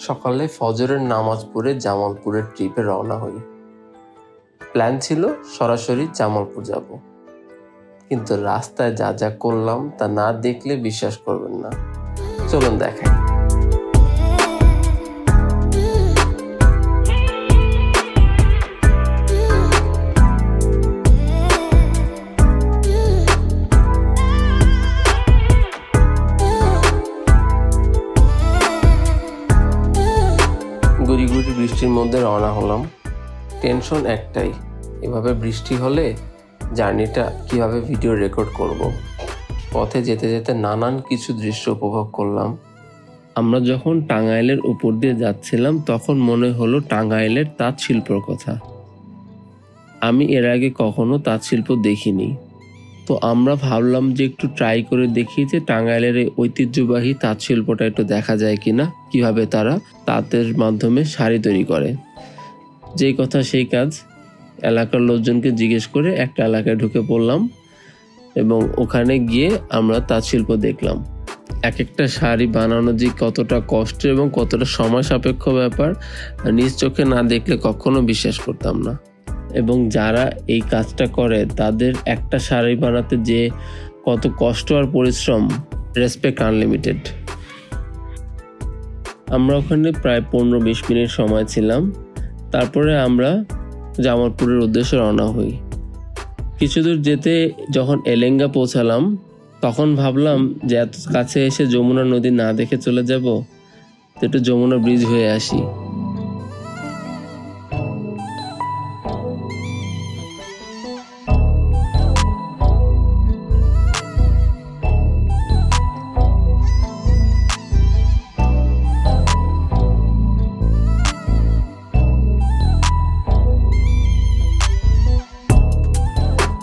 সকালে ফজরের নামাজ পড়ে জামালপুরের ট্রিপে রওনা হই। প্ল্যান ছিল সরাসরি জামালপুর যাব। কিন্তু রাস্তায় যা যা করলাম তা না দেখলে বিশ্বাস করবেন না। চলুন দেখাই। মধ্যে রওনা হলাম। টেনশন একটাই, এভাবে বৃষ্টি হলে জার্নিটা কীভাবে ভিডিও রেকর্ড করব। পথে যেতে যেতে নানান কিছু দৃশ্য উপভোগ করলাম। আমরা যখন টাঙ্গাইলের উপর দিয়ে যাচ্ছিলাম, তখন মনে হলো টাঙ্গাইলের তাঁত শিল্পর কথা। আমি এর আগে কখনো তাঁত শিল্প দেখিনি। তো আমরা ভাবলাম যে একটু ট্রাই করে দেখি যে টাঙ্গাইলের এই ঐতিহ্যবাহী তাঁত শিল্পটা একটু দেখা যায় কিনা, কীভাবে তারা তাঁতের মাধ্যমে শাড়ি তৈরি করে। যেই কথা সেই কাজ, এলাকার লোকজনকে জিজ্ঞেস করে একটা এলাকায় ঢুকে পড়লাম এবং ওখানে গিয়ে আমরা তাঁত শিল্প দেখলাম। এক একটা শাড়ি বানানো যে কতটা কষ্ট এবং কতটা সময় সাপেক্ষ ব্যাপার, নিজ চোখে না দেখলে কখনো বিশ্বাস করতাম না। এবং যারা এই কাজটা করে, তাদের একটা শাড়ি বানাতে যে কত কষ্ট আর পরিশ্রম রেসপেক্ট আনলিমিটেড আমরা ওখানে প্রায় পনেরো বিশ মিনিট সময় ছিলাম। তারপরে আমরা জামালপুরের উদ্দেশ্যে রওনা হই। কিছু দূর যেতে যখন এলেঙ্গা পৌঁছালাম, তখন ভাবলাম যে এত কাছে এসে যমুনা নদী না দেখে চলে যাব, তো একটু যমুনা ব্রিজ হয়ে আসি।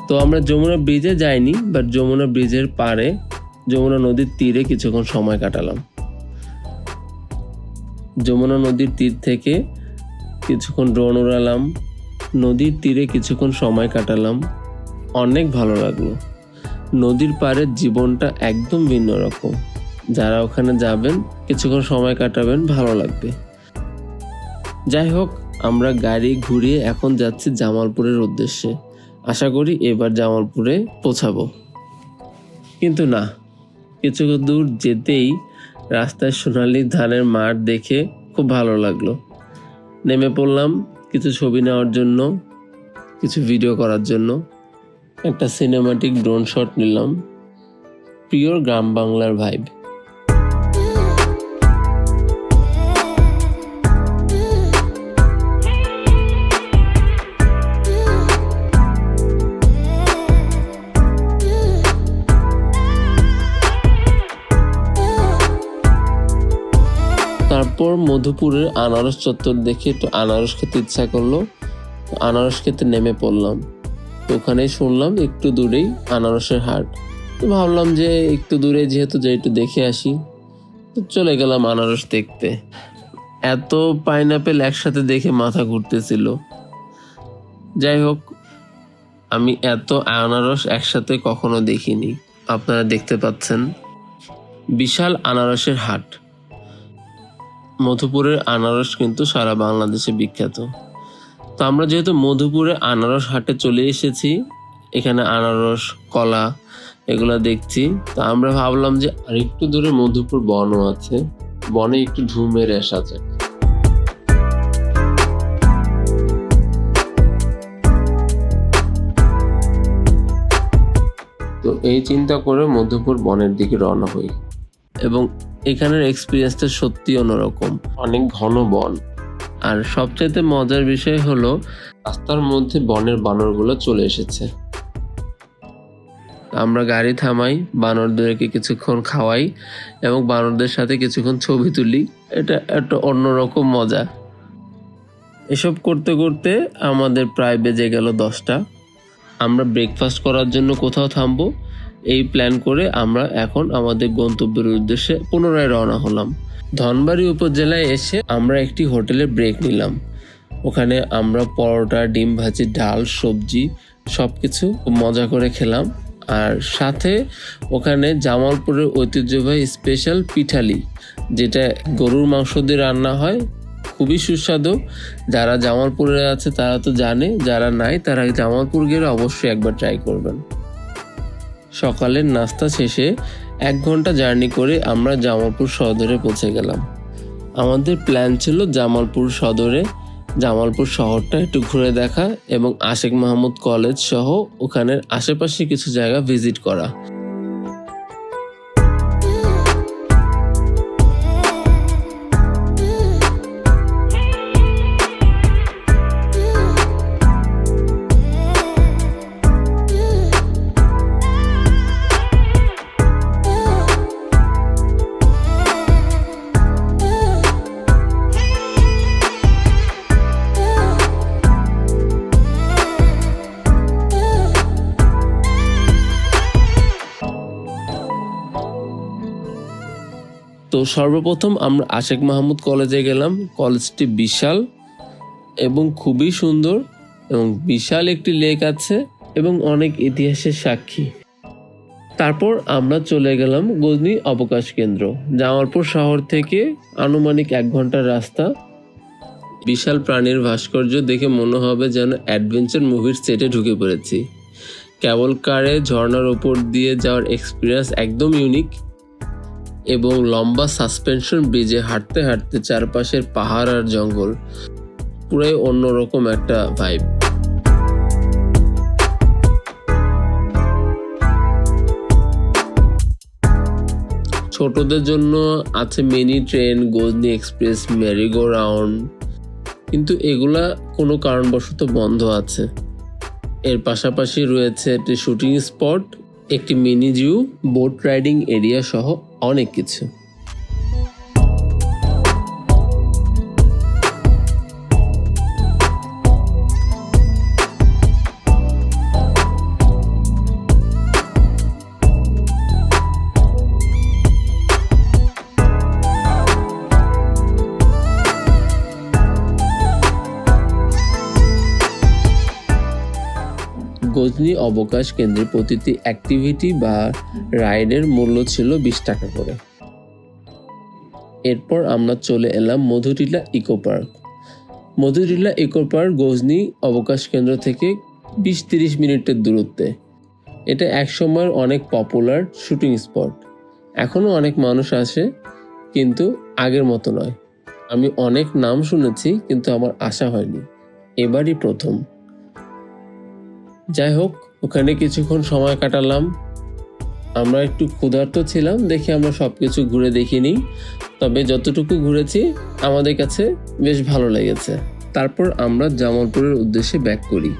তো আমরা যমুনা ব্রিজে যাইনি বাট যমুনা ব্রিজের পারে যমুনা নদীর তীরে কিছুক্ষণ সময় কাটালাম। যমুনা নদীর তীর থেকে কিছুক্ষণ ড্রোন উড়ালাম নদীর তীরে কিছুক্ষণ সময় কাটালাম। অনেক ভালো লাগল। নদীর পাড়ের জীবনটা একদম ভিন্ন রকম। যারা ওখানে যাবেন, কিছুক্ষণ সময় কাটাবেন, ভালো লাগবে। যাই হোক, আমরা গাড়ি ঘুরিয়ে এখন যাচ্ছি জামালপুরের উদ্দেশ্যে। আশা করি এবার জামালপুরে পৌঁছাবো। কিন্তু না, কিছু দূর যেতেই রাস্তায় সোনালি ধানের মাঠ দেখে খুব ভালো লাগল। নেমে পড়লাম কিছু ছবি নেওয়ার জন্য, কিছু ভিডিও করার জন্য। একটা সিনেমাটিক ড্রোন শট নিলাম। প্রিয় গ্রাম বাংলার ভাইব তারপর মধুপুরের আনারস চত্বর দেখে একটু আনারস খেতে ইচ্ছা করল। আনারস খেতে নেমে পড়লাম। তো ওখানেই শুনলাম একটু দূরেই আনারসের হাট। তো ভাবলাম যে একটু দূরে যেহেতু যে একটু দেখে আসি। তো চলে গেলাম আনারস দেখতে। এত পাইনাপেল একসাথে দেখে মাথা ঘুরতেছিল। যাই হোক, আমি এত আনারস একসাথে কখনো দেখিনি। আপনারা দেখতে পাচ্ছেন। বিশাল আনারসের হাট। মধুপুরের আনারস কিন্তু সারা বাংলাদেশে বিখ্যাত। তো আমরা যেহেতু মধুপুরে আনারস হাটে চলে এসেছি, এখানে আনারস, কলা এগুলা দেখছি, তো আমরা ভাবলাম যে আরেকটু দূরে মধুপুর বনও আছে, বনে একটু ঢু মেরে আসা যাক তো এই চিন্তা করে মধুপুর বনের দিকে রওনা হই। এবং এখানের এক্সপিরিয়েন্সটা সত্যি অন্যরকম। অনেক ঘন বন। আর সবচাইতে মজার বিষয় হলো রাস্তার মধ্যে বনের বানরগুলো চলে এসেছে। আমরা গাড়ি থামাই বানরদেরকে কিছুক্ষণ খাওয়াই এবং বানরদের সাথে কিছুক্ষণ ছবি তুলি। এটা একটা অন্যরকম মজা। এসব করতে করতে আমাদের প্রায় বেজে গেল দশটা। আমরা ব্রেকফাস্ট করার জন্য কোথাও থামবো এই প্ল্যান করে আমরা এখন আমাদের গন্তব্যের উদ্দেশ্যে পুনরায় রওনা হলাম। ধনবাড়ি উপজেলায় এসে আমরা একটি হোটেলে ব্রেক নিলাম। ওখানে আমরা পরোটা, ডিম ভাজি, ডাল, সবজি সব কিছু মজা করে খেলাম। আর সাথে ওখানে জামালপুরের ঐতিহ্যবাহী স্পেশাল পিঠালি, যেটা গরুর মাংস দিয়ে রান্না হয়, খুবই সুস্বাদু। যারা জামালপুরে আছে তারা তো জানে, যারা নাই তারা জামালপুর গেলে অবশ্যই একবার ট্রাই করবেন। সকালের নাস্তা শেষে এক ঘণ্টা জার্নি করে আমরা জামালপুর সদরে পৌঁছে গেলাম। আমাদের প্ল্যান ছিল জামালপুর সদরে, জামালপুর শহরটা একটু ঘুরে দেখা এবং আশেক মাহমুদ কলেজ সহ ওখানের আশেপাশে কিছু জায়গা ভিজিট করা। তো সর্বপ্রথম আমরা আশেক মাহমুদ কলেজে গেলাম। কলেজটি বিশাল এবং খুবই সুন্দর এবং বিশাল একটি লেক আছে এবং অনেক ইতিহাসের সাক্ষী। তারপর আমরা চলে গেলাম গজনি অবকাশ কেন্দ্র। জামালপুর শহর থেকে আনুমানিক এক ঘণ্টার রাস্তা। বিশাল প্রাণীর ভাস্কর্য দেখে মনে হবে যেন অ্যাডভেঞ্চার মুভির সেটে ঢুকে পড়েছি। কেবল কারে ঝর্নার ওপর দিয়ে যাওয়ার এক্সপিরিয়েন্স একদম ইউনিক এবং লম্বা সাসপেনশন ব্রিজে হাঁটতে হাঁটতে চারপাশের পাহাড় আর জঙ্গল পুরাই অন্যরকম একটা ভাইব ছোটদের জন্য আছে mini train Gajni express merry go round কিন্তু এগুলা কোনো কারণবশত বন্ধ আছে। এর পাশাপাশি রয়েছে একটি শুটিং স্পট একটি mini zoo boat riding area সহ অনেক কিছু। গজনি অবকাশ কেন্দ্রে প্রতিটি অ্যাক্টিভিটি বা রাইডের মূল্য ছিল বিশ টাকা করে। এরপর আমরা চলে এলাম Madhutila eco park. Madhutila eco park Gajni অবকাশ কেন্দ্র থেকে বিশ তিরিশ মিনিটের দূরত্বে। এটা একসময়ের অনেক পপুলার শুটিং স্পট এখনও অনেক মানুষ আসে, কিন্তু আগের মতো নয়। আমি অনেক নাম শুনেছি, কিন্তু আমার আশা হয়নি। এবারই প্রথম। যাই হোক, ওখানে কিছুক্ষণ সময় কাটালাম। আমরা একটু ক্ষুধার্ত ছিলাম, দেখে আমরা সব কিছু ঘুরে দেখিনি তবে যতটুকু ঘুরেছি, আমাদের কাছে বেশ ভালো লেগেছে। তারপর আমরা জামালপুরের উদ্দেশ্যে ব্যাক করি।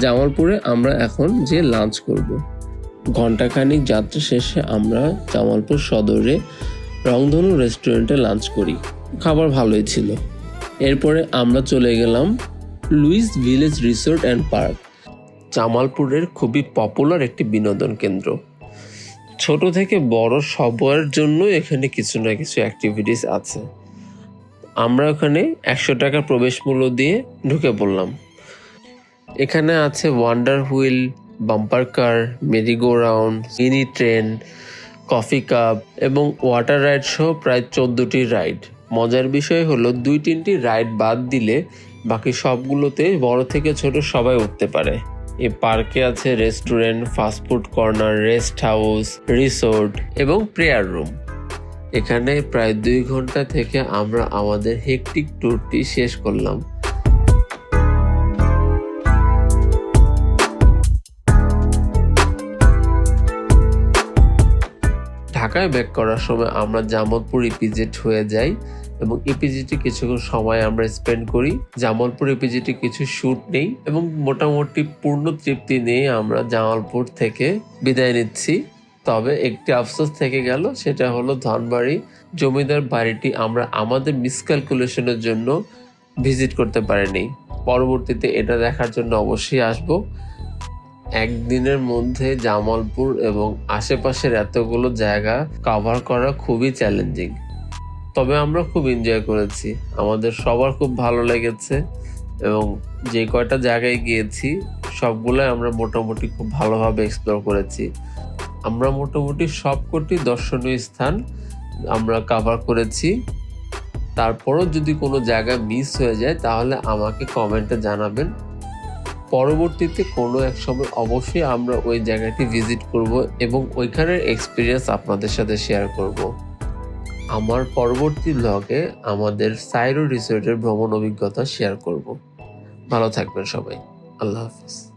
জামালপুরে আমরা এখন যে লাঞ্চ করব। ঘন্টাখানিক যাত্রা শেষে আমরা জামালপুর সদরে রংধনু রেস্টুরেন্টে লাঞ্চ করি। খাবার ভালোই ছিল। এরপরে আমরা চলে গেলাম Lewis village resort and park. জামালপুরের খুবই পপুলার একটি বিনোদন কেন্দ্র। ছোট থেকে বড় সবার জন্য এখানে কিছু না কিছু অ্যাক্টিভিটিস আছে। আমরা ওখানে একশো টাকা প্রবেশ মূল্য দিয়ে ঢুকে পড়লাম। এখানে আছে wonder wheel bumper car merry go round mini train coffee cup এবং ওয়াটার রাইড সহ প্রায় চোদ্দোটি রাইড মজার বিষয় হলো দুই তিনটি রাইড বাদ দিলে বাকি সবগুলোতে বড় থেকে ছোট সবাই উঠতে পারে। এই পার্কে আছে restaurant fast food corner, rest house, resort এবং প্রেয়ার রুম। এখানে প্রায় দুই ঘণ্টা থেকে আমরা আমাদের হেকটিক ট্যুরটি শেষ করলাম। ঢাকায় ব্যাক করার সময় আমরা জামালপুর ইপিজেট হয়ে যাই এবং ইপিজিটি কিছুক্ষণ সময় আমরা স্পেন্ড করি। জামালপুর ইপিজিটি কিছু শ্যুট নেই এবং মোটামুটি পূর্ণ তৃপ্তি নিয়ে আমরা জামালপুর থেকে বিদায় নিচ্ছি। তবে একটি আফসোস থেকে গেল, সেটা হলো ধনবাড়ি জমিদার বাড়িটি আমরা আমাদের মিসক্যালকুলেশনের জন্য ভিজিট করতে পারিনি। পরবর্তীতে এটা দেখার জন্য অবশ্যই আসব। একদিনের মধ্যে জামালপুর এবং আশেপাশের এতগুলো জায়গা কভার করা খুবই চ্যালেঞ্জিং তবে আমরা খুব এনজয় করেছি। আমাদের সবার খুব ভালো লেগেছে এবং যে কয়টা জায়গায় গিয়েছি, সবগুলোই আমরা মোটামুটি খুব ভালোভাবে এক্সপ্লোর করেছি। আমরা মোটামুটি সবকটি দর্শনীয় স্থান আমরা কাভার করেছি। তারপরও যদি কোনো জায়গা মিস হয়ে যায়, তাহলে আমাকে কমেন্টে জানাবেন। পরবর্তীতে কোনো এক সময় অবশ্যই আমরা ওই জায়গাটি ভিজিট করব এবং ওইখানের এক্সপিরিয়েন্স আপনাদের সাথে শেয়ার করব। আমার পরবর্তী ব্লগে আমাদের সাইরো রিসোর্টের ভ্রমণ অভিজ্ঞতা শেয়ার করব। ভালো থাকবেন সবাই। আল্লাহ হাফিজ।